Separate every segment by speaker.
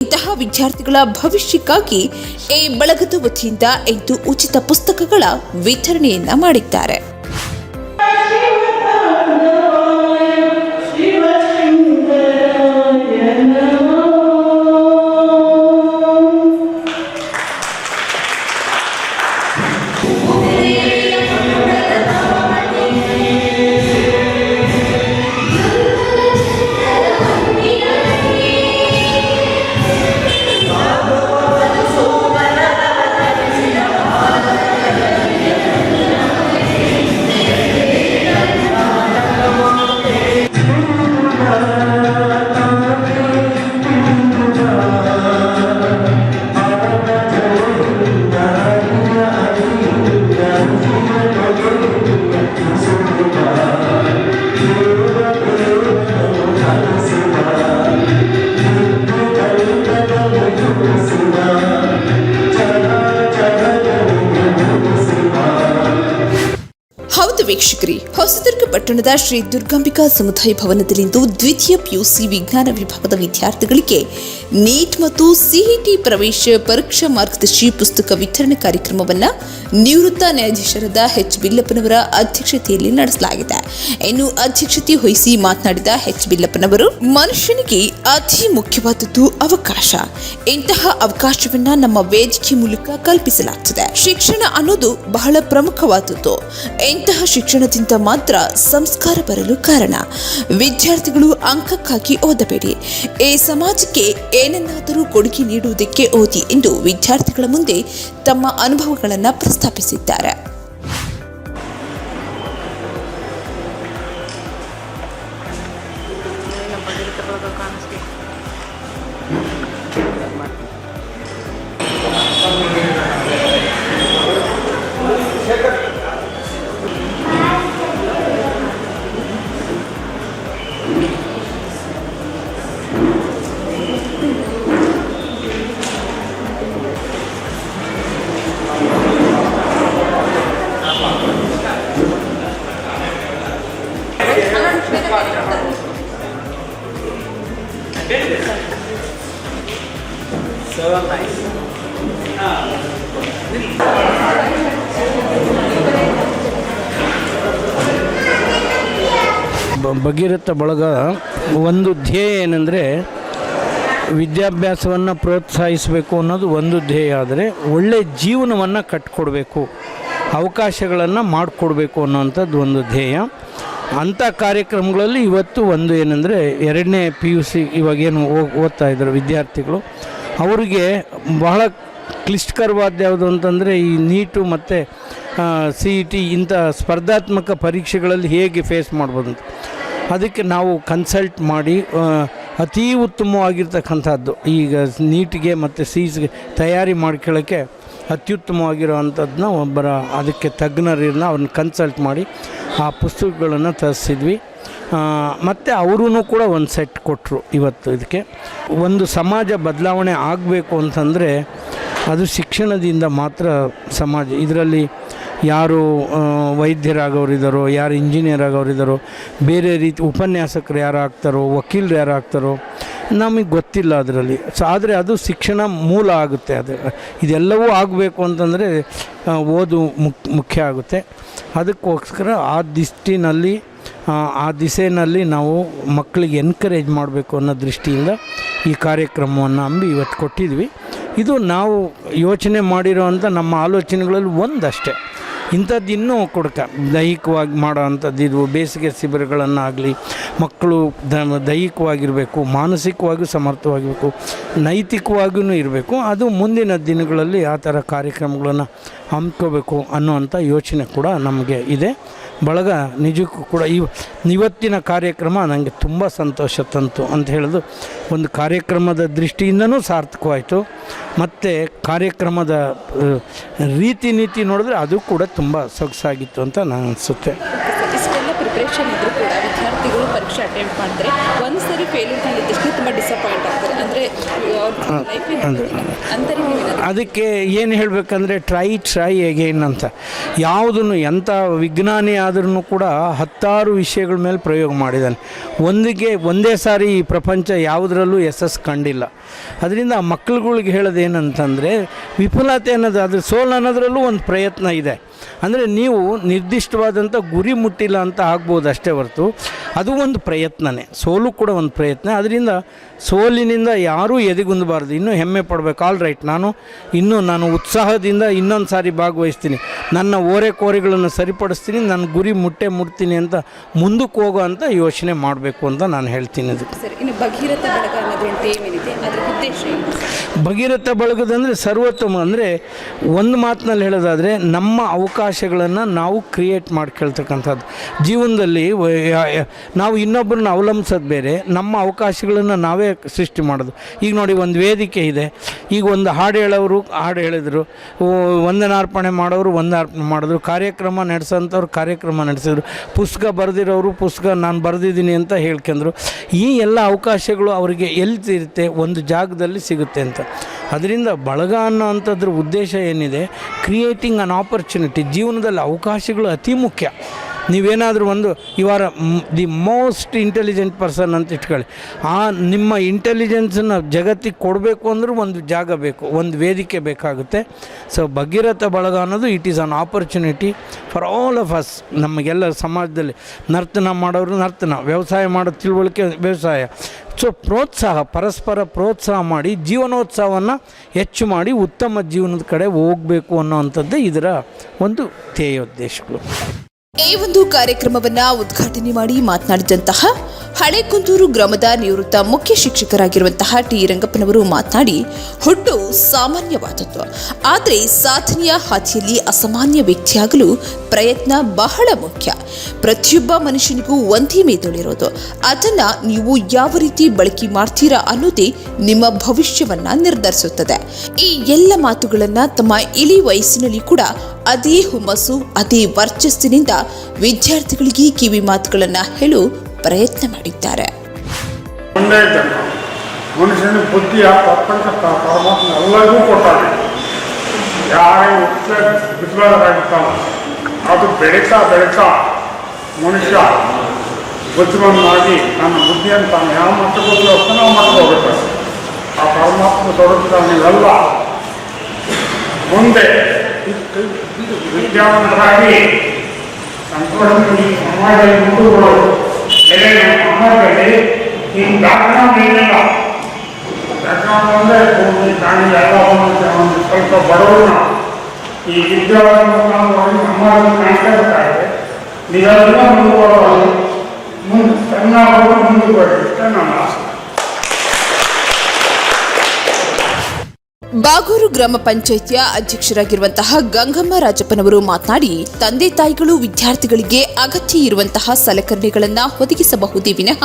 Speaker 1: ಇಂತಹ ವಿದ್ಯಾರ್ಥಿಗಳ ಭವಿಷ್ಯಕ್ಕಾಗಿ ಎ ಬಳಗದ ವತಿಯಿಂದ ಎಂದು ಉಚಿತ ಪುಸ್ತಕಗಳ ವಿತರಣೆಯನ್ನ ಮಾಡಿದ್ದಾರೆ. ಹೌದು ವೀಕ್ಷಕರಿ, ಹೊಸದುರ್ಗ ಪಟ್ಟಣದ ಶ್ರೀ ದುರ್ಗಾಂಬಿಕಾ ಸಮುದಾಯ ಭವನದಲ್ಲಿಂದು ದ್ವಿತೀಯ ಪಿಯುಸಿ ವಿಜ್ಞಾನ ವಿಭಾಗದ ವಿದ್ಯಾರ್ಥಿಗಳಿಗೆ ನೀಟ್ ಮತ್ತು ಸಿಇಟಿ ಪ್ರವೇಶ, ಪರೀಕ್ಷಾ ಮಾರ್ಗದರ್ಶಿ ಪುಸ್ತಕ ವಿತರಣೆ ಕಾರ್ಯಕ್ರಮವನ್ನ ನಿವೃತ್ತ ನ್ಯಾಯಾಧೀಶರಾದ ಎಚ್ ಬಿಲ್ಲಪ್ಪನವರ ಅಧ್ಯಕ್ಷತೆಯಲ್ಲಿ ನಡೆಸಲಾಗಿದೆ. ಇನ್ನು ಅಧ್ಯಕ್ಷತೆ ವಹಿಸಿ ಮಾತನಾಡಿದ ಎಚ್ ಬಿಲ್ಲಪ್ಪನವರು, ಮನುಷ್ಯನಿಗೆ ಅತಿ ಮುಖ್ಯವಾದದ್ದು ಅವಕಾಶ. ಇಂತಹ ಅವಕಾಶವನ್ನ ನಮ್ಮ ವೇದಿಕೆ ಮೂಲಕ ಕಲ್ಪಿಸಲಾಗುತ್ತದೆ ಶಿಕ್ಷಣ ಅನ್ನೋದು ಬಹಳ ಪ್ರಮುಖವಾದದ್ದು. ಇಂತಹ ಶಿಕ್ಷಣದಿಂದ ಮಾತ್ರ ಸಂಸ್ಕಾರ ಬರಲು ಕಾರಣ. ವಿದ್ಯಾರ್ಥಿಗಳು ಅಂಕಕ್ಕಾಗಿ ಓದಬೇಡಿ. ಈ ಸಮಾಜಕ್ಕೆ ಏನನ್ನಾದರೂ ಕೊಡುಗೆ ನೀಡುವುದಕ್ಕೆ ಓದಿ ಎಂದು ವಿದ್ಯಾರ್ಥಿಗಳ ಮುಂದೆ ತಮ್ಮ ಅನುಭವಗಳನ್ನು ಪ್ರಸ್ತಾಪಿಸಿದ್ದಾರೆ.
Speaker 2: ಭಗೀರಥ ಬಳಗ ಒಂದು ಧ್ಯೇಯ ಏನಂದರೆ ವಿದ್ಯಾಭ್ಯಾಸವನ್ನು ಪ್ರೋತ್ಸಾಹಿಸಬೇಕು ಅನ್ನೋದು ಒಂದು ಧ್ಯೇಯ. ಆದರೆ ಒಳ್ಳೆಯ ಜೀವನವನ್ನು ಕಟ್ಕೊಡ್ಬೇಕು, ಅವಕಾಶಗಳನ್ನು ಮಾಡಿಕೊಡ್ಬೇಕು ಅನ್ನೋವಂಥದ್ದು ಒಂದು ಧ್ಯೇಯ. ಅಂಥ ಕಾರ್ಯಕ್ರಮಗಳಲ್ಲಿ ಇವತ್ತು ಒಂದು ಏನಂದರೆ ಎರಡನೇ ಪಿ ಯು ಸಿ ಇವಾಗೇನು ಓದ್ತಾ ಇದ್ದರು ವಿದ್ಯಾರ್ಥಿಗಳು. ಅವರಿಗೆ ಬಹಳ ಕ್ಲಿಷ್ಟಕರವಾದ ಯಾವುದು ಅಂತಂದರೆ ಈ ನೀಟು ಮತ್ತು ಸಿ ಇ ಟಿ ಇಂಥ ಸ್ಪರ್ಧಾತ್ಮಕ ಪರೀಕ್ಷೆಗಳಲ್ಲಿ ಹೇಗೆ ಫೇಸ್ ಮಾಡ್ಬೋದು ಅಂತ ಅದಕ್ಕೆ ನಾವು ಕನ್ಸಲ್ಟ್ ಮಾಡಿ ಅತೀ ಉತ್ತಮವಾಗಿರ್ತಕ್ಕಂಥದ್ದು. ಈಗ ನೀಟಿಗೆ ಮತ್ತು ಸೀಸ್ಗೆ ತಯಾರಿ ಮಾಡ್ಕೊಳ್ಳೋಕ್ಕೆ ಅತ್ಯುತ್ತಮವಾಗಿರುವಂಥದ್ದನ್ನ ಒಬ್ಬರ ಅದಕ್ಕೆ ತಜ್ಞರನ್ನ ಅವ್ರನ್ನ ಕನ್ಸಲ್ಟ್ ಮಾಡಿ ಆ ಪುಸ್ತಕಗಳನ್ನು ತರಿಸಿದ್ವಿ. ಮತ್ತು ಅವರೂ ಕೂಡ ಒಂದು ಸೆಟ್ ಕೊಟ್ಟರು ಇವತ್ತು ಇದಕ್ಕೆ. ಒಂದು ಸಮಾಜ ಬದಲಾವಣೆ ಆಗಬೇಕು ಅಂತಂದರೆ ಅದು ಶಿಕ್ಷಣದಿಂದ ಮಾತ್ರ ಸಮಾಜ, ಇದರಲ್ಲಿ ಯಾರು ವೈದ್ಯರಾಗೋರಿದ್ದಾರೋ ಯಾರು ಇಂಜಿನಿಯರ್ ಆಗೋರಿದ್ದಾರೋ ಬೇರೆ ರೀತಿ ಉಪನ್ಯಾಸಕರು ಯಾರು ಆಗ್ತಾರೋ ವಕೀಲರು ಯಾರು ಆಗ್ತಾರೋ ನಮಗೆ ಗೊತ್ತಿಲ್ಲ ಅದರಲ್ಲಿ. ಸೊ ಆದರೆ ಅದು ಶಿಕ್ಷಣ ಮೂಲ ಆಗುತ್ತೆ ಅದು. ಇದೆಲ್ಲವೂ ಆಗಬೇಕು ಅಂತಂದರೆ ಓದು ಮುಕ್ ಮುಖ್ಯ ಆಗುತ್ತೆ. ಅದಕ್ಕೋಸ್ಕರ ಆ ದಿಷ್ಟಿನಲ್ಲಿ ಆ, ಆ ದಿಸೆಯಲ್ಲಿ ನಾವು ಮಕ್ಕಳಿಗೆ ಎನ್ಕರೇಜ್ ಮಾಡಬೇಕು ಅನ್ನೋ ದೃಷ್ಟಿಯಿಂದ ಈ ಕಾರ್ಯಕ್ರಮವನ್ನು ಅಂಬಿ ಇವತ್ತು ಕೊಟ್ಟಿದ್ವಿ. ಇದು ನಾವು ಯೋಚನೆ ಮಾಡಿರೋ ನಮ್ಮ ಆಲೋಚನೆಗಳಲ್ಲಿ ಒಂದಷ್ಟೇ. ಇಂಥದ್ದು ಇನ್ನೂ ದೈಹಿಕವಾಗಿ ಮಾಡೋ ಅಂಥದ್ದು ಇದು ಬೇಸಿಗೆ ಶಿಬಿರಗಳನ್ನಾಗಲಿ, ಮಕ್ಕಳು ದ ದೈಹಿಕವಾಗಿರಬೇಕು, ಮಾನಸಿಕವಾಗಿಯೂ ಸಮರ್ಥವಾಗಿರಬೇಕು, ನೈತಿಕವಾಗಿಯೂ ಇರಬೇಕು, ಅದು ಮುಂದಿನ ದಿನಗಳಲ್ಲಿ ಆ ಥರ ಕಾರ್ಯಕ್ರಮಗಳನ್ನು ಹಮ್ಮಿಕೋಬೇಕು ಅನ್ನುವಂಥ ಯೋಚನೆ ಕೂಡ ನಮಗೆ ಇದೆ. ಬಳಗ ನಿಜಕ್ಕೂ ಕೂಡ ಇವ ಇವತ್ತಿನ ಕಾರ್ಯಕ್ರಮ ನನಗೆ ತುಂಬ ಸಂತೋಷ ತಂತು ಅಂತ ಹೇಳೋದು ಒಂದು ಕಾರ್ಯಕ್ರಮದ ದೃಷ್ಟಿಯಿಂದನೂ ಸಾರ್ಥಕವಾಯಿತು. ಮತ್ತು ಕಾರ್ಯಕ್ರಮದ ರೀತಿ ನೀತಿ ನೋಡಿದ್ರೆ ಅದು ಕೂಡ ತುಂಬ ಸೊಗಸಾಗಿತ್ತು ಅಂತ ನಾನು ಅನಿಸುತ್ತೆ.
Speaker 3: ಇದ್ರೂ ಕೂಡ ವಿದ್ಯಾರ್ಥಿಗಳು ಪರೀಕ್ಷೆ ಅಟೆಂಪ್ಟ್ ಮಾಡಿದ್ರೆ ಒಂದು ಸರಿ ಫೇಲ್ಯೂರ್ ಕಂಡಿದ್ದಷ್ಟು ತುಂಬ ಡಿಸಪಾಯಿಂಟ್ ಆಗ್ತಾರೆ ಅಂದರೆ ಅವ್ರ ಲೈಫ್
Speaker 2: ಅದು.
Speaker 3: ಅಂತಾರೆ ನೀವೇನಾದ್ರು
Speaker 2: ಅದಕ್ಕೆ ಏನು ಹೇಳಬೇಕಂದ್ರೆ ಟ್ರೈ ಟ್ರೈ ಅಗೇನ್ ಅಂತ. ಯಾವುದನ್ನು ಎಂಥ ವಿಜ್ಞಾನಿ ಆದ್ರೂ ಕೂಡ ಹತ್ತಾರು ವಿಷಯಗಳ ಮೇಲೆ ಪ್ರಯೋಗ ಮಾಡಿದ್ದಾನೆ ಒಂದಿಗೆ, ಒಂದೇ ಸಾರಿ ಈ ಪ್ರಪಂಚ ಯಾವುದರಲ್ಲೂ ಯಶಸ್ಸು ಕಂಡಿಲ್ಲ. ಅದರಿಂದ ಆ ಮಕ್ಳುಗಳಿಗೆ ಹೇಳೋದೇನಂತಂದರೆ ವಿಫಲತೆ ಅನ್ನೋದು ಅದ್ರ ಸೋಲು ಅನ್ನೋದ್ರಲ್ಲೂ ಒಂದು ಪ್ರಯತ್ನ ಇದೆ. ಅಂದರೆ ನೀವು ನಿರ್ದಿಷ್ಟವಾದಂಥ ಗುರಿ ಮುಟ್ಟಿಲ್ಲ ಅಂತ ಆಗ್ಬೋದು ಅಷ್ಟೇ ಹೊರತು. ಅದು ಒಂದು ಪ್ರಯತ್ನನೇ. ಸೋಲು ಕೂಡ ಒಂದು ಪ್ರಯತ್ನ. ಅದರಿಂದ ಸೋಲಿನಿಂದ ಯಾರೂ ಎದೆಗುಂದಬಾರ್ದು. ಇನ್ನೂ ಹೆಮ್ಮೆ ಪಡಬೇಕು. ಆಲ್ ರೈಟ್ ನಾನು ಇನ್ನೂ ನಾನು ಉತ್ಸಾಹದಿಂದ ಇನ್ನೊಂದು ಸಾರಿ ಭಾಗವಹಿಸ್ತೀನಿ. ನನ್ನ ಓರೆ ಕೋರೆಗಳನ್ನು ಸರಿಪಡಿಸ್ತೀನಿ. ನನ್ನ ಗುರಿ ಮುಟ್ಟೆ ಮುಟ್ತೀನಿ ಅಂತ ಮುಂದಕ್ಕೆ ಹೋಗೋ ಅಂತ ಯೋಚನೆ ಮಾಡಬೇಕು ಅಂತ ನಾನು ಹೇಳ್ತೀನಿ
Speaker 3: ಅದು. ಭಗೀರಥ
Speaker 2: ಬಳಗದಂದರೆ ಸರ್ವೋತ್ತಮ. ಅಂದರೆ ಒಂದು ಮಾತಿನಲ್ಲಿ ಹೇಳೋದಾದರೆ ನಮ್ಮ ಅವಕಾಶಗಳನ್ನು ನಾವು ಕ್ರಿಯೇಟ್ ಮಾಡ್ಕೊಳ್ತಕ್ಕಂಥದ್ದು. ಜೀವನದಲ್ಲಿ ನಾವು ಇನ್ನೊಬ್ಬರನ್ನ ಅವಲಂಬಿಸೋದು ಬೇರೆ, ನಮ್ಮ ಅವಕಾಶಗಳನ್ನು ನಾವೇ ಸೃಷ್ಟಿ ಮಾಡೋದು. ಈಗ ನೋಡಿ ಒಂದು ವೇದಿಕೆ ಇದೆ. ಈಗ ಒಂದು ಹಾಡು ಹೇಳೋರು ಹಾಡು ಹೇಳಿದರು. ವಂದನಾರ್ಪಣೆ ಮಾಡೋರು ವಂದನಾರ್ಪಣೆ ಮಾಡಿದ್ರು. ಕಾರ್ಯಕ್ರಮ ನಡೆಸೋಂಥವ್ರು ಕಾರ್ಯಕ್ರಮ ನಡೆಸಿದ್ರು. ಪುಸ್ತಕ ಬರೆದಿರೋರು ಪುಸ್ತಕ ನಾನು ಬರೆದಿದ್ದೀನಿ ಅಂತ ಹೇಳ್ಕೊಂಡ್ರು. ಈ ಎಲ್ಲ ಅವಕಾಶಗಳು ಅವರಿಗೆ ಎಲ್ಲಿ ಇರುತ್ತೆ? ಒಂದು ಜಾಗದಲ್ಲಿ ಸಿಗುತ್ತೆ ಅಂತ. ಅದರಿಂದ ಬಳಗ ಅನ್ನೋ ಅಂಥದ್ರ ಉದ್ದೇಶ ಏನಿದೆ? ಕ್ರಿಯೇಟಿಂಗ್ ಅನ್ ಆಪರ್ಚುನಿಟಿ ಜೀವನದಲ್ಲಿ ಅವಕಾಶಗಳು ಅತಿ ಮುಖ್ಯ. ನೀವೇನಾದರೂ ಒಂದು you are the most intelligent person ಅಂತ ಇಟ್ಕೊಳ್ಳಿ. ಆ ನಿಮ್ಮ ಇಂಟೆಲಿಜೆನ್ಸನ್ನು ಜಗತ್ತಿಗೆ ಕೊಡಬೇಕು ಅಂದರೂ ಒಂದು ಜಾಗ ಬೇಕು, ಒಂದು ವೇದಿಕೆ ಬೇಕಾಗುತ್ತೆ. ಸೊ ಭಗೀರಥ ಬಳಗ ಅನ್ನೋದು it is an opportunity for all of us ನಮಗೆಲ್ಲ ಸಮಾಜದಲ್ಲಿ ನರ್ತನ ಮಾಡೋರು ನರ್ತನ, ವ್ಯವಸಾಯ ಮಾಡೋ ತಿಳುವಳಿಕೆ ವ್ಯವಸಾಯ. ಸೊ ಪ್ರೋತ್ಸಾಹ, ಪರಸ್ಪರ ಪ್ರೋತ್ಸಾಹ ಮಾಡಿ, ಜೀವನೋತ್ಸವವನ್ನು ಹೆಚ್ಚು ಮಾಡಿ, ಉತ್ತಮ ಜೀವನದ ಕಡೆ ಹೋಗಬೇಕು ಅನ್ನೋವಂಥದ್ದೇ ಇದರ ಒಂದು ಧ್ಯೇಯೋದ್ದೇಶಗಳು.
Speaker 1: ಈ ಒಂದು ಕಾರ್ಯಕ್ರಮವನ್ನ ಉದ್ಘಾಟನೆ ಮಾಡಿ ಮಾತನಾಡಿದಂತಹ ಹಳೆಕುಂದೂರು ಗ್ರಾಮದ ನಿವೃತ್ತ ಮುಖ್ಯ ಶಿಕ್ಷಕರಾಗಿರುವಂತಹ ಟಿ ರಂಗಪ್ಪನವರು ಮಾತನಾಡಿ, ಹುಟ್ಟು ಸಾಮಾನ್ಯವಾದದ್ದು. ಆದರೆ ಸಾಧನೆಯ ಹಾದಿಯಲ್ಲಿ ಅಸಾಮಾನ್ಯ ವ್ಯಕ್ತಿಯಾಗಲು ಪ್ರಯತ್ನ ಬಹಳ ಮುಖ್ಯ. ಪ್ರತಿಯೊಬ್ಬ ಮನುಷ್ಯನಿಗೂ ಒಂದೇ ಮೇದೊಳಿರೋದು. ಅದನ್ನು ನೀವು ಯಾವ ರೀತಿ ಬಳಕೆ ಮಾಡ್ತೀರಾ ಅನ್ನೋದೇ ನಿಮ್ಮ ಭವಿಷ್ಯವನ್ನ ನಿರ್ಧರಿಸುತ್ತದೆ. ಈ ಎಲ್ಲ ಮಾತುಗಳನ್ನ ತಮ್ಮ ಇಳಿ ವಯಸ್ಸಿನಲ್ಲಿ ಕೂಡ ಅದೇ ಹುಮ್ಮಸ್ಸು, ಅದೇ ವರ್ಚಸ್ಸಿನಿಂದ ವಿದ್ಯಾರ್ಥಿಗಳಿಗೆ ಕಿವಿ ಮಾತುಗಳನ್ನ ಹೇಳು ಪ್ರಯತ್ನ ಮಾಡಿದ್ದಾರೆ.
Speaker 4: ಮನುಷ್ಯನ ಬುದ್ಧಿ ಪ್ರಪಂಚ ಪರಮಾತ್ಮ ಎಲ್ಲರಿಗೂ ಕೊಟ್ಟಾನೆ. ಯಾರೇ ಉಚ್ಚ ವಿದ್ವಾಂಸರಾಗಿರ್ತಾನೋ ಅದು ಬೆಳೀತಾ ಬೆಳೀತಾ ಮನುಷ್ಯ ಬುದ್ಧಿವಂತನಾಗಿ ತನ್ನ ಬುದ್ಧಿಯನ್ನು ತಾನು ಯಾವ ಮಟ್ಟಕ್ಕೆ ಅಷ್ಟು ನಾವು ಹೋಗ್ಬೇಕು ಆ ಪರಮಾತ್ಮ ಸ್ವರೂಪದ ನೀವೆಲ್ಲ ಮುಂದೆ ವಿದ್ಯಾವಂತರಾಗಿ ಸಂತೋಷದಲ್ಲಿ ಸಮಾಜದಲ್ಲಿ ಮುಂದುವರೋದು. ಎಲೆ ನಮ್ಮ ಸಮಾಜದಲ್ಲಿ ಈ ಬ್ಯಾಕ್ಗ್ರೌಂಡ್ ಏನಿಲ್ಲ ಬ್ಯಾಕ್ಗ್ರೌಂಡ್ ಅಂದರೆ ಭೂಮಿ ಪ್ರಾಣಿ ಎಲ್ಲ ಒಂದು ಒಂದು ಸ್ವಲ್ಪ ಬಡವರನ್ನ ಈ ವಿದ್ಯಾವಂತವಾಗಿ ಸಮಾಜ ಕಾಣ್ತಾ ಇರ್ತಾರೆ ನೀವೆಲ್ಲ ಮುಂದುವರೋದು ಮುಂದೆ ಚೆನ್ನಾಗಿ ಮುಂದುವರಿ ಇಷ್ಟೇ ನನ್ನ ಆಸೆ
Speaker 1: ಬಾಗೂರು ಗ್ರಾಮ ಪಂಚಾಯಿತಿಯ ಅಧ್ಯಕ್ಷರಾಗಿರುವಂತಹ ಗಂಗಮ್ಮ ರಾಜಪ್ಪನವರು ಮಾತನಾಡಿ, ತಂದೆ ತಾಯಿಗಳು ವಿದ್ಯಾರ್ಥಿಗಳಿಗೆ ಅಗತ್ಯ ಇರುವಂತಹ ಸಲಕರಣೆಗಳನ್ನು ಒದಗಿಸಬಹುದೇ ವಿನಃ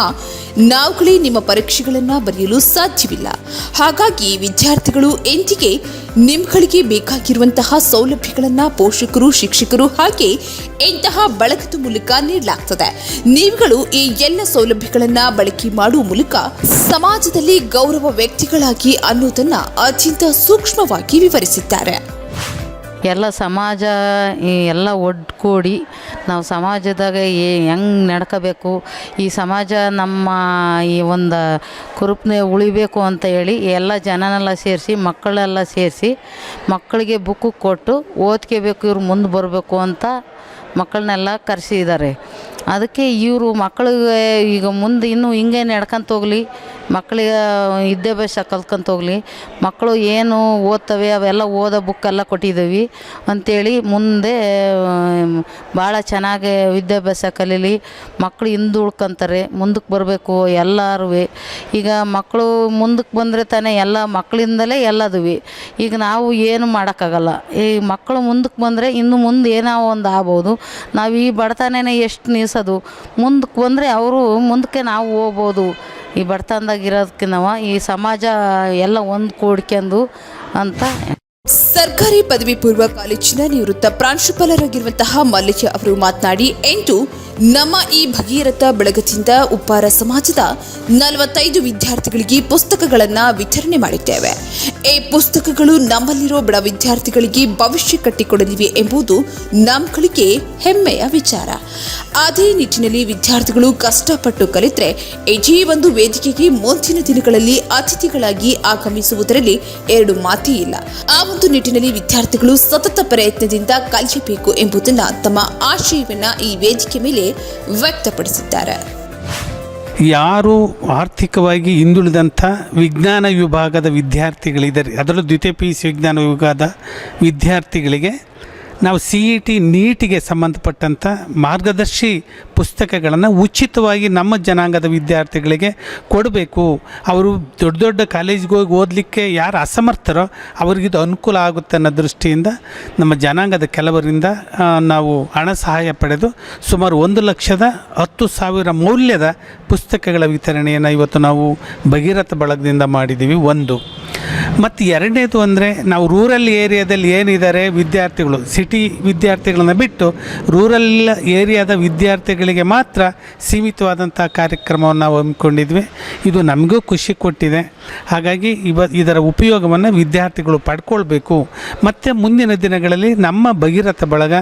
Speaker 1: ನಾವುಗಳೇ ನಿಮ್ಮ ಪರೀಕ್ಷೆಗಳನ್ನ ಬರೆಯಲು ಸಾಧ್ಯವಿಲ್ಲ. ಹಾಗಾಗಿ ವಿದ್ಯಾರ್ಥಿಗಳು ಎಂದಿಗೆ ನಿಮ್ಗಳಿಗೆ ಬೇಕಾಗಿರುವಂತಹ ಸೌಲಭ್ಯಗಳನ್ನ ಪೋಷಕರು, ಶಿಕ್ಷಕರು ಹಾಗೆ ಇಂತಹ ಬಳಕದ ಮೂಲಕ ನೀಡಲಾಗ್ತದೆ. ನೀವುಗಳು ಈ ಎಲ್ಲ ಸೌಲಭ್ಯಗಳನ್ನ ಬಳಕೆ ಮಾಡುವ ಮೂಲಕ ಸಮಾಜದಲ್ಲಿ ಗೌರವ ವ್ಯಕ್ತಿಗಳಾಗಿ ಅನ್ನೋದನ್ನ ಅತ್ಯಂತ ಸೂಕ್ಷ್ಮವಾಗಿ ವಿವರಿಸಿದ್ದಾರೆ.
Speaker 5: ಎಲ್ಲ ಸಮಾಜ ಎಲ್ಲ ಒಡ್ಕೂಡಿ ನಾವು ಸಮಾಜದಾಗ ಹೆಂಗೆ ನಡ್ಕೋಬೇಕು, ಈ ಸಮಾಜ ನಮ್ಮ ಈ ಒಂದು ಕುರುಪ್ನೆ ಉಳಿಬೇಕು ಅಂತ ಹೇಳಿ ಎಲ್ಲ ಜನನೆಲ್ಲ ಸೇರಿಸಿ, ಮಕ್ಕಳೆಲ್ಲ ಸೇರಿಸಿ ಮಕ್ಕಳಿಗೆ ಬುಕ್ಕು ಕೊಟ್ಟು ಓದ್ಕೋಬೇಕು ಇವ್ರು ಮುಂದೆ ಬರಬೇಕು ಅಂತ ಮಕ್ಕಳನ್ನೆಲ್ಲ ಕರೆಸಿದ್ದಾರೆ. ಅದಕ್ಕೆ ಇವರು ಮಕ್ಕಳಿಗೆ ಈಗ ಮುಂದೆ ಇನ್ನೂ ಹಿಂಗೆ ನಡ್ಕೊಂತ ಹೋಗ್ಲಿ ಮಕ್ಕಳಿಗೆ ವಿದ್ಯಾಭ್ಯಾಸ ಕಲ್ತ್ಕೊಂತ ಹೋಗಲಿ. ಮಕ್ಕಳು ಏನು ಓದ್ತವೆ ಅವೆಲ್ಲ ಓದೋ ಬುಕ್ಕೆಲ್ಲ ಕೊಟ್ಟಿದ್ದೀವಿ ಅಂಥೇಳಿ ಮುಂದೆ ಭಾಳ ಚೆನ್ನಾಗಿ ವಿದ್ಯಾಭ್ಯಾಸ ಕಲೀಲಿ. ಮಕ್ಕಳು ಹಿಂದೆ ಉಳ್ಕೊಂತಾರೆ, ಮುಂದಕ್ಕೆ ಬರಬೇಕು ಎಲ್ಲರೂ ಈಗ ಮಕ್ಕಳು ಮುಂದಕ್ಕೆ ಬಂದರೆ ತಾನೇ ಎಲ್ಲ ಮಕ್ಕಳಿಂದಲೇ ಎಲ್ಲದೂ ಈಗ ನಾವು ಏನು ಮಾಡೋಕ್ಕಾಗಲ್ಲ. ಈ ಮಕ್ಕಳು ಮುಂದಕ್ಕೆ ಬಂದರೆ ಇನ್ನು ಮುಂದೆ ಏನೋ ಒಂದು ಆಗ್ಬೋದು. ನಾವು ಈ ಬಡತನನೇ ಎಷ್ಟು ನಿಲ್ಸೋದು. ಮುಂದಕ್ಕೆ ಬಂದರೆ ಅವರು ಮುಂದಕ್ಕೆ ನಾವು ಹೋಗ್ಬೋದು. ಈ ಬಡತನದಾಗ ಇರೋದಕ್ಕೆ ನಾವು ಈ ಸಮಾಜ ಎಲ್ಲ ಒಂದು ಕೂಡ್ಕೊಂಡು ಅಂತ.
Speaker 1: ಸರ್ಕಾರಿ ಪದವಿ ಪೂರ್ವ ಕಾಲೇಜಿನ ನಿವೃತ್ತ ಪ್ರಾಂಶುಪಾಲರಾಗಿರುವಂತಹ ಮಲ್ಲಿಕ ಅವರು ಮಾತನಾಡಿ, ಎಂಟು ನಮ್ಮ ಈ ಭಗೀರಥ ಬೆಳಗತಿಯಿಂದ ಉಪ್ಪಾರ ಸಮಾಜದ ನಲವತ್ತೈದು ವಿದ್ಯಾರ್ಥಿಗಳಿಗೆ ಪುಸ್ತಕಗಳನ್ನು ವಿತರಣೆ ಮಾಡಿದ್ದೇವೆ. ಈ ಪುಸ್ತಕಗಳು ನಮ್ಮಲ್ಲಿರೋ ಬಡ ವಿದ್ಯಾರ್ಥಿಗಳಿಗೆ ಭವಿಷ್ಯ ಕಟ್ಟಿಕೊಡಲಿವೆ ಎಂಬುದು ನಮ್ಗಳಿಗೆ ಹೆಮ್ಮೆಯ ವಿಚಾರ. ಅದೇ ನಿಟ್ಟಿನಲ್ಲಿ ವಿದ್ಯಾರ್ಥಿಗಳು ಕಷ್ಟಪಟ್ಟು ಕಲಿತರೆ ಇಡೀ ಒಂದು ವೇದಿಕೆಗೆ ಮುಂದಿನ ದಿನಗಳಲ್ಲಿ ಅತಿಥಿಗಳಾಗಿ ಆಗಮಿಸುವುದರಲ್ಲಿ ಎರಡು ಮಾತೇ ಇಲ್ಲ. ಆ ಒಂದು ನಿಟ್ಟಿನಲ್ಲಿ ವಿದ್ಯಾರ್ಥಿಗಳು ಸತತ ಪ್ರಯತ್ನದಿಂದ ಕಲಿಯಬೇಕು ಎಂಬುದನ್ನು ತಮ್ಮ ಆಶಯವನ್ನು ಈ ವೇದಿಕೆ ಮೇಲೆ ವ್ಯಕ್ತಪಡಿಸಿದ್ದಾರೆ.
Speaker 6: ಯಾರು ಆರ್ಥಿಕವಾಗಿ ಹಿಂದುಳಿದಂಥ ವಿಜ್ಞಾನ ವಿಭಾಗದ ವಿದ್ಯಾರ್ಥಿಗಳಿದ್ದಾರೆ ಅದರಲ್ಲೂ ದ್ವಿತೀಯ ಪಿ ಸಿ ವಿಜ್ಞಾನ ವಿಭಾಗದ ವಿದ್ಯಾರ್ಥಿಗಳಿಗೆ ನಾವು ಸಿ ಇ ಟಿ ನೀಟಿಗೆ ಸಂಬಂಧಪಟ್ಟಂಥ ಮಾರ್ಗದರ್ಶಿ ಪುಸ್ತಕಗಳನ್ನು ಉಚಿತವಾಗಿ ನಮ್ಮ ಜನಾಂಗದ ವಿದ್ಯಾರ್ಥಿಗಳಿಗೆ ಕೊಡಬೇಕು. ಅವರು ದೊಡ್ಡ ದೊಡ್ಡ ಕಾಲೇಜ್ಗೆ ಹೋಗಿ ಓದಲಿಕ್ಕೆ ಯಾರು ಅಸಮರ್ಥರೋ ಅವರಿಗಿದು ಅನುಕೂಲ ಆಗುತ್ತೆ ಅನ್ನೋ ದೃಷ್ಟಿಯಿಂದ ನಮ್ಮ ಜನಾಂಗದ ಕೆಲವರಿಂದ ನಾವು ಹಣ ಸಹಾಯ ಪಡೆದು ಸುಮಾರು ಒಂದು ಲಕ್ಷದ ಹತ್ತು ಸಾವಿರ ಮೌಲ್ಯದ ಪುಸ್ತಕಗಳ ವಿತರಣೆಯನ್ನು ಇವತ್ತು ನಾವು ಭಗೀರಥ ಬಳಗದಿಂದ ಮಾಡಿದ್ದೀವಿ. ಒಂದು. ಮತ್ತು ಎರಡನೇದು ಅಂದರೆ ನಾವು ರೂರಲ್ ಏರಿಯಾದಲ್ಲಿ ಏನಿದ್ದಾರೆ ವಿದ್ಯಾರ್ಥಿಗಳು ಸಿಟಿ ವಿದ್ಯಾರ್ಥಿಗಳನ್ನು ಬಿಟ್ಟು ರೂರಲ್ ಏರಿಯಾದ ವಿದ್ಯಾರ್ಥಿಗಳಿಗೆ ಮಾತ್ರ ಸೀಮಿತವಾದಂಥ ಕಾರ್ಯಕ್ರಮವನ್ನು ನಾವು ಹಮ್ಮಿಕೊಂಡಿದ್ವಿ. ಇದು ನಮಗೂ ಖುಷಿ ಕೊಟ್ಟಿದೆ. ಹಾಗಾಗಿ ಇವ, ಇದರ ಉಪಯೋಗವನ್ನು ವಿದ್ಯಾರ್ಥಿಗಳು ಪಡ್ಕೊಳ್ಬೇಕು. ಮತ್ತು ಮುಂದಿನ ದಿನಗಳಲ್ಲಿ ನಮ್ಮ ಭಗೀರಥ ಬಳಗ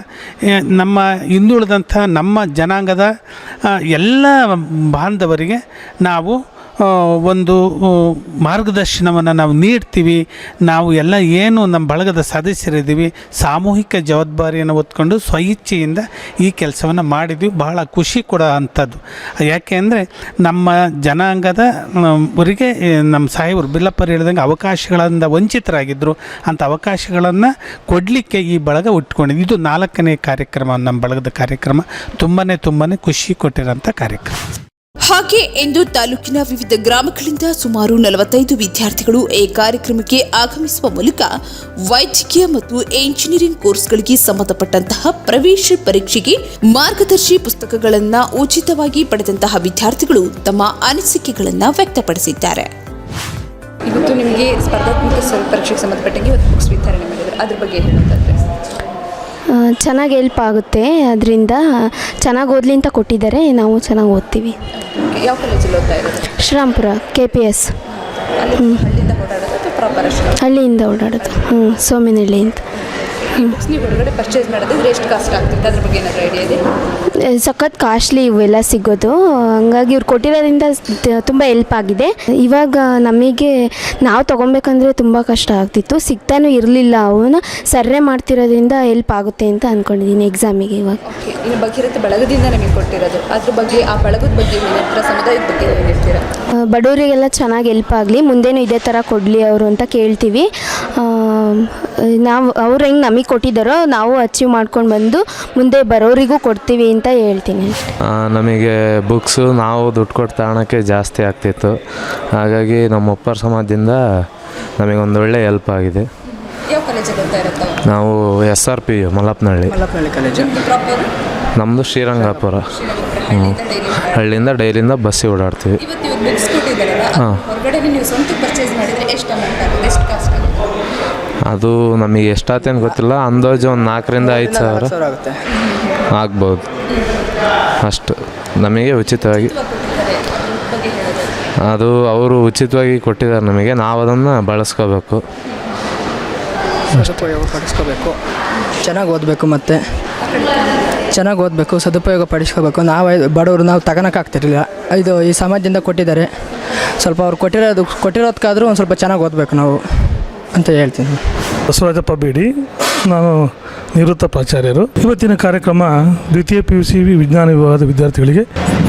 Speaker 6: ನಮ್ಮ ಹಿಂದುಳಿದಂಥ ನಮ್ಮ ಜನಾಂಗದ ಎಲ್ಲ ಬಾಂಧವರಿಗೆ ನಾವು ಒಂದು ಮಾರ್ಗದರ್ಶನವನ್ನು ನಾವು ನೀಡ್ತೀವಿ. ನಾವು ಎಲ್ಲ ಏನು ನಮ್ಮ ಬಳಗದ ಸದಸ್ಯರಿದ್ದೀವಿ. ಸಾಮೂಹಿಕ ಜವಾಬ್ದಾರಿಯನ್ನು ಹೊತ್ಕೊಂಡು ಸ್ವಇಚ್ಛೆಯಿಂದ ಈ ಕೆಲಸವನ್ನು ಮಾಡಿದ್ವಿ. ಬಹಳ ಖುಷಿ ಕೊಡೋ ಅಂಥದ್ದು. ಯಾಕೆ ಅಂದರೆ ನಮ್ಮ ಜನಾಂಗದ ಅವರಿಗೆ ನಮ್ಮ ಸಾಹೇಬರು ಬಿಲ್ಲಪ್ಪರು ಹೇಳಿದಂಗೆ ಅವಕಾಶಗಳಿಂದ ವಂಚಿತರಾಗಿದ್ದರು ಅಂಥ ಅವಕಾಶಗಳನ್ನು ಕೊಡಲಿಕ್ಕೆ ಈ ಬಳಗ ಉಟ್ಕೊಂಡಿದ್ದು ಇದು ನಾಲ್ಕನೇ ಕಾರ್ಯಕ್ರಮ, ನಮ್ಮ ಬಳಗದ ಕಾರ್ಯಕ್ರಮ. ತುಂಬಾ ತುಂಬಾ ಖುಷಿ ಕೊಟ್ಟಿರೋಂಥ ಕಾರ್ಯಕ್ರಮ.
Speaker 1: ಹಾಗೆ ಇಂದು ತಾಲೂಕಿನ ವಿವಿಧ ಗ್ರಾಮಗಳಿಂದ ಸುಮಾರು ನಲವತ್ತೈದು ವಿದ್ಯಾರ್ಥಿಗಳು ಈ ಕಾರ್ಯಕ್ರಮಕ್ಕೆ ಆಗಮಿಸುವ ಮೂಲಕ ವೈದ್ಯಕೀಯ ಮತ್ತು ಎಂಜಿನಿಯರಿಂಗ್ ಕೋರ್ಸ್ಗಳಿಗೆ ಸಂಬಂಧಪಟ್ಟಂತಹ ಪ್ರವೇಶ ಪರೀಕ್ಷೆಗೆ ಮಾರ್ಗದರ್ಶಿ ಪುಸ್ತಕಗಳನ್ನು ಉಚಿತವಾಗಿ ಪಡೆದಂತಹ ವಿದ್ಯಾರ್ಥಿಗಳು ತಮ್ಮ ಅನಿಸಿಕೆಗಳನ್ನು ವ್ಯಕ್ತಪಡಿಸಿದ್ದಾರೆ.
Speaker 3: ಇವತ್ತು ನಿಮಗೆ ಸ್ಪರ್ಧಾತ್ಮಕ ಪರೀಕ್ಷೆಗೆ ಸಂಬಂಧಪಟ್ಟಂಗೆ ಇವತ್ತು ಬುಕ್ಸ್ ವಿತರಣೆ ಮಾಡಿದ್ರು. ಅದ್ರ ಬಗ್ಗೆ ಹೇಳೋದಾದ್ರೆ.
Speaker 7: ಚೆನ್ನಾಗಿ ಹೆಲ್ಪ್ ಆಗುತ್ತೆ. ಅದರಿಂದ ಚೆನ್ನಾಗಿ ಓದಲಿ ಅಂತ ಕೊಟ್ಟಿದ್ದಾರೆ. ನಾವು ಚೆನ್ನಾಗಿ ಓದ್ತೀವಿ.
Speaker 3: ಯಾವ ಕಾಲೇಜಲ್ಲಿ ಓದ್ತಾ ಇರೋದು?
Speaker 7: ಶ್ರೀರಾಮ್ಪುರ ಕೆ ಪಿ ಎಸ್
Speaker 3: ಹಳ್ಳಿಯಿಂದ ಓಡಾಡೋದು
Speaker 7: ಹ್ಞೂ ಸೋಮಿನಹಳ್ಳಿ ಅಂತ
Speaker 3: ನೀವು ಹೊರಗಡೆ ಪರ್ಚೇಸ್ ಮಾಡೋದಿದ್ರೆ ಎಷ್ಟು ಕಾಸ್ಟ್ ಆಗ್ತಿತ್ತು? ಅದ್ರ ಬಗ್ಗೆ ಏನಾದರೂ ಐಡಿಯಾ ಇದೆ
Speaker 7: ಸಖತ್ ಕಾಸ್ಟ್ಲಿ ಇವೆಲ್ಲ ಸಿಗೋದು. ಹಂಗಾಗಿ ಇವ್ರು ಕೊಟ್ಟಿರೋದ್ರಿಂದ ತುಂಬ ಹೆಲ್ಪ್ ಆಗಿದೆ. ಇವಾಗ ನಮಗೆ ನಾವು ತೊಗೊಬೇಕಂದ್ರೆ ತುಂಬ ಕಷ್ಟ ಆಗ್ತಿತ್ತು. ಸಿಗ್ತಾನೂ ಇರಲಿಲ್ಲ. ಅವನ್ನ ಸರ್ರೆ ಮಾಡ್ತಿರೋದ್ರಿಂದ ಹೆಲ್ಪ್ ಆಗುತ್ತೆ ಅಂತ ಅಂದ್ಕೊಂಡಿದ್ದೀನಿ ಎಕ್ಸಾಮಿಗೆ ಇವಾಗ.
Speaker 3: ಭಗೀರಥ ಬಳಗದಿಂದ ನಮಗೆ ಕೊಟ್ಟಿರೋದು. ಅದ್ರ ಬಗ್ಗೆ ಆ ಬಳಗದ ಬಗ್ಗೆ ಸಮುದಾಯದ ಬಗ್ಗೆ ಏನು ಹೇಳ್ತೀರಾ?
Speaker 7: ಬಡವರಿಗೆಲ್ಲ ಚೆನ್ನಾಗಿ ಹೆಲ್ಪ್ ಆಗಲಿ ಮುಂದೇನು ಇದೇ ಥರ ಕೊಡಲಿ ಅವರು ಅಂತ ಕೇಳ್ತೀವಿ. ನಾವು ಅವ್ರು ಹೆಂಗೆ ನಮಗೆ ಕೊಟ್ಟಿದ್ದಾರೋ ನಾವು ಅಚೀವ್ ಮಾಡ್ಕೊಂಡು ಬಂದು ಮುಂದೆ ಬರೋರಿಗೂ ಕೊಡ್ತೀವಿ ಅಂತ ಹೇಳ್ತೀನಿ.
Speaker 8: ನಮಗೆ ಬುಕ್ಸು ನಾವು ದುಡ್ಡು ಕೊಟ್ಟು ತಗೊಳಕ್ಕೆ ಜಾಸ್ತಿ ಆಗ್ತಿತ್ತು. ಹಾಗಾಗಿ ನಮ್ಮ ಒಪ್ಪರ್ ಸಮಾಜದಿಂದ ನಮಗೊಂದು ಒಳ್ಳೆ ಹೆಲ್ಪ್ ಆಗಿದೆ. ನಾವು S R P U
Speaker 3: Malapnahalli
Speaker 8: ನಮ್ಮದು ಶ್ರೀರಂಗಾಪುರ. ಹಳ್ಳಿಯಿಂದ ಡೈಲಿಯಿಂದ ಬಸ್ಸಿಗೆ ಓಡಾಡ್ತೀವಿ.
Speaker 3: ಇವತ್ತು ಇವ್ರು ಬುಕ್ಸ್ ಕೊಟ್ಟಿದ್ದಾರಲ್ಲ ಅದು ಹೊರಗಡೆ ನೀವು ಸ್ವಂತ ಪರ್ಚೇಸ್ ಮಾಡಿದ್ರೆ ಎಷ್ಟು ಅಮೌಂಟ್ ಆಗುತ್ತೆ ಎಷ್ಟು ಕಾಸ್ಟ್ ಆಗುತ್ತೆ?
Speaker 8: ಅದು ನಮಗೆ ಎಷ್ಟಾತೇನು ಗೊತ್ತಿಲ್ಲ ಅಂದಾಜು ಒಂದು ನಾಲ್ಕರಿಂದ ಐದು ಸಾವಿರ. ಆಗ್ಬೋದು. ಅಷ್ಟು ನಮಗೆ ಉಚಿತವಾಗಿ. ಅದು ಅವರು ಉಚಿತವಾಗಿ ಕೊಟ್ಟಿದ್ದಾರೆ ನಮಗೆ ನಾವು ಅದನ್ನು ಬಳಸ್ಕೋಬೇಕು.
Speaker 9: ಪಡಿಸ್ಕೋಬೇಕು ಚೆನ್ನಾಗಿ ಓದಬೇಕು ಮತ್ತು. ಚೆನ್ನಾಗಿ ಓದಬೇಕು, ಸದುಪಯೋಗ ಪಡಿಸ್ಕೋಬೇಕು. ನಾವು ಬಡವರು ನಾವು ತಗೋಕ್ಕಾಗ್ತಿರಲಿಲ್ಲ ಇದು ಈ ಸಮಾಜದಿಂದ ಕೊಟ್ಟಿದ್ದಾರೆ. ಸ್ವಲ್ಪ ಅವ್ರು ಕೊಟ್ಟಿರೋದು ಕೊಟ್ಟಿರೋದಕ್ಕಾದರೂ ಒಂದು ಸ್ವಲ್ಪ ಚೆನ್ನಾಗಿ ಓದಬೇಕು ನಾವು ಅಂತ ಹೇಳ್ತೀನಿ.
Speaker 10: ಬಸವರಾಜಪ್ಪ ಬೇಡಿ ನಾನು ನಿವೃತ್ತ ಪ್ರಾಚಾರ್ಯರು. ಇವತ್ತಿನ ಕಾರ್ಯಕ್ರಮ ದ್ವಿತೀಯ ಪಿ ಯು ಸಿ ವಿಜ್ಞಾನ ವಿಭಾಗದ ವಿದ್ಯಾರ್ಥಿಗಳಿಗೆ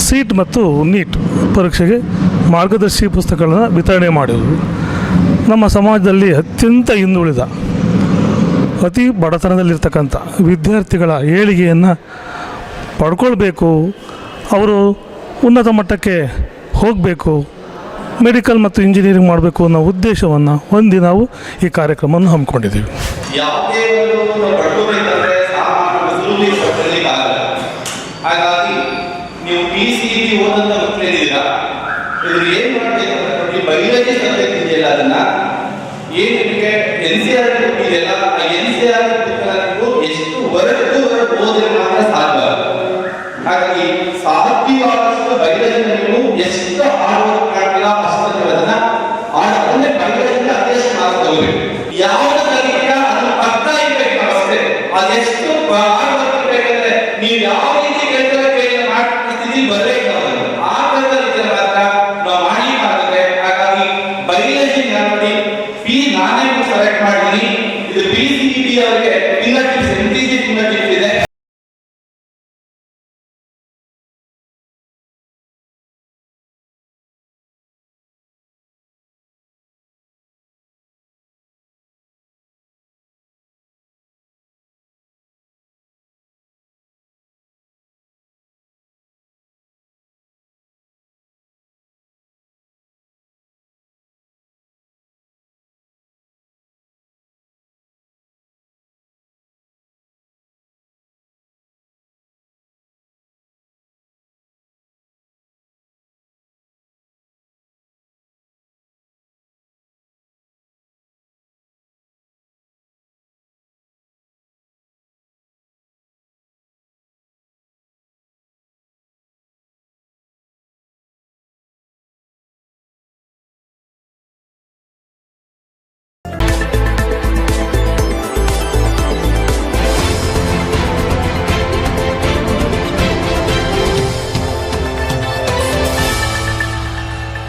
Speaker 10: ಸೀಟ್ ಮತ್ತು ನೀಟ್ ಪರೀಕ್ಷೆಗೆ ಮಾರ್ಗದರ್ಶಿ ಪುಸ್ತಕಗಳನ್ನು ವಿತರಣೆ ಮಾಡಿದರು ನಮ್ಮ ಸಮಾಜದಲ್ಲಿ ಅತ್ಯಂತ ಹಿಂದುಳಿದ ಅತಿ ಬಡತನದಲ್ಲಿರ್ತಕ್ಕಂಥ ವಿದ್ಯಾರ್ಥಿಗಳ ಏಳಿಗೆಯನ್ನು ಪಡ್ಕೊಳ್ಬೇಕು. ಅವರು ಉನ್ನತ ಮಟ್ಟಕ್ಕೆ ಹೋಗಬೇಕು. ಮೆಡಿಕಲ್ ಮತ್ತು ಇಂಜಿನಿಯರಿಂಗ್ ಮಾಡಬೇಕು ಅನ್ನೋ ಉದ್ದೇಶವನ್ನು ಹೊಂದಿ ನಾವು ಈ ಕಾರ್ಯಕ್ರಮವನ್ನು ಹಮ್ಮಿಕೊಂಡಿದ್ದೀವಿ.
Speaker 11: ಯಾವುದೇ ವಿದ್ಯಾರ್ಥಿಗಳನ್ನು ಎಷ್ಟು ಹೊರಟು ಹೊರಟು ಬೋಧನೆ ಮಾತ್ರ ಸಾಧ್ಯ ಹಾಗಾಗಿ ಸಾಧ್ಯವಾದಷ್ಟು ಬಯಲಿನ ನೀವು ಎಷ್ಟು ಆಡೋದಕ್ಕಾಗಿಲ್ಲ ಅಷ್ಟೊಂದು ಅದನ್ನ ಅಂದ್ರೆ ಬಯಲಿಂದ ಅದೆಷ್ಟು ಮಾತ್ರ ಯಾವ ಕಲಿಕೆಯ ಅದನ್ನು ಅರ್ಥ ಇರ್ಬೇಕು ಅಷ್ಟೇ ಅದೆಷ್ಟು ಆಡೋದಕ್ಕೆ ನೀವು ಯಾವ